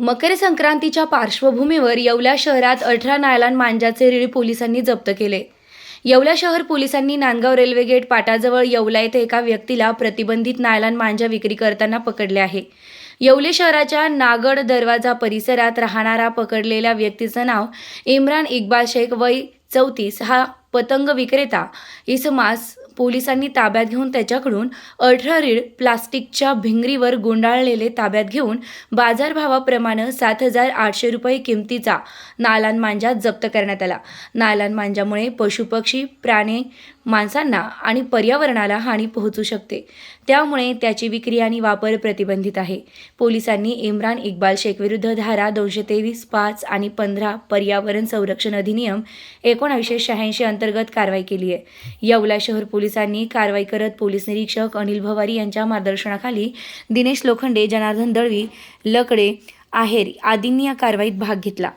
मकर संक्रांतीच्या पार्श्वभूमीवर येवला शहरात अठरा नायलान मांजाचे रीळ पोलिसांनी जप्त केले. येवला शहर पोलिसांनी नांदगाव रेल्वे गेट पाटाजवळ येवला येथे एका व्यक्तीला प्रतिबंधित नायलान मांजा विक्री करताना पकडले आहे. येवले शहराच्या नागड दरवाजा परिसरात राहणारा पकडलेल्या व्यक्तीचं नाव इम्रान इक्बाल शेख वय चौतीस हा पतंग विक्रेता इसमास पोलिसांनी ताब्यात घेऊन त्याच्याकडून अठरा रीड प्लास्टिकच्या भिंगरीवर गुंडाळलेले ताब्यात घेऊन बाजारभावाप्रमाणे सात हजार आठशे रुपये किमतीचा नालान मांजा जप्त करण्यात आला. नालान मांजामुळे पशुपक्षी प्राणी माणसांना आणि पर्यावरणाला हानी पोहोचू शकते. त्यामुळे त्याची विक्री आणि वापर प्रतिबंधित आहे. पोलिसांनी इम्रान इक्बाल शेख विरुद्ध धारा दोनशे तेवीस पाच आणि पंधरा पर्यावरण संरक्षण अधिनियम एकोणावीसशे शहाऐंशी अंतर्गत कारवाई केली आहे. येवला शहर पोलिसांनी कारवाई करत पोलीस निरीक्षक अनिल भवारी यांच्या मार्गदर्शनाखाली दिनेश लोखंडे जनार्दन दळवी लकडे आहेर आदींनी या कारवाईत भाग घेतला.